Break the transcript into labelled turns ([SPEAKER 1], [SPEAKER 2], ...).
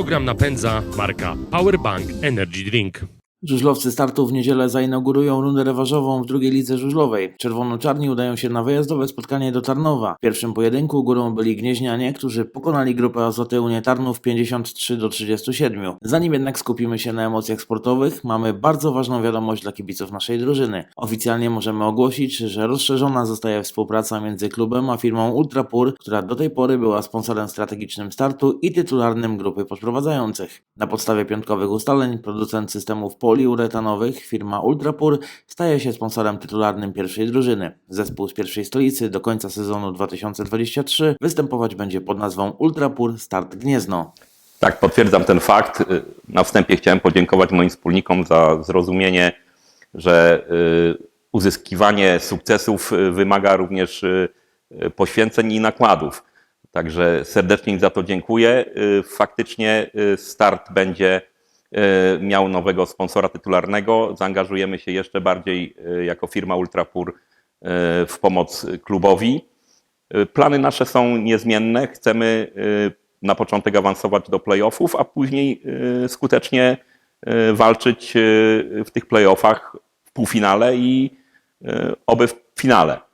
[SPEAKER 1] Program napędza marka Powerbank Energy Drink.
[SPEAKER 2] Żużlowcy startu w niedzielę zainaugurują rundę rewanżową w drugiej lidze żużlowej. Czerwono-czarni udają się na wyjazdowe spotkanie do Tarnowa. W pierwszym pojedynku górą byli Gnieźnianie, którzy pokonali grupę Azoty Unie Tarnów 53 do 37. Zanim jednak skupimy się na emocjach sportowych, mamy bardzo ważną wiadomość dla kibiców naszej drużyny. Oficjalnie możemy ogłosić, że rozszerzona zostaje współpraca między klubem a firmą Ultrapur, która do tej pory była sponsorem strategicznym startu i tytularnym grupy podprowadzających. Na podstawie piątkowych ustaleń producent systemów poliuretanowych firma Ultrapur staje się sponsorem tytularnym pierwszej drużyny. Zespół z pierwszej stolicy do końca sezonu 2023 występować będzie pod nazwą Ultrapur Start Gniezno.
[SPEAKER 3] Tak, potwierdzam ten fakt. Na wstępie chciałem podziękować moim wspólnikom za zrozumienie, że y, uzyskiwanie sukcesów y, wymaga również y, poświęceń i nakładów. Także serdecznie im za to dziękuję. Faktycznie start będzie miał nowego sponsora tytularnego. Zaangażujemy się jeszcze bardziej y, jako firma Ultrapur y, w pomoc klubowi. Plany nasze są niezmienne. Chcemy na początek awansować do playoffów, a później skutecznie walczyć w tych playoffach w półfinale i oby w finale.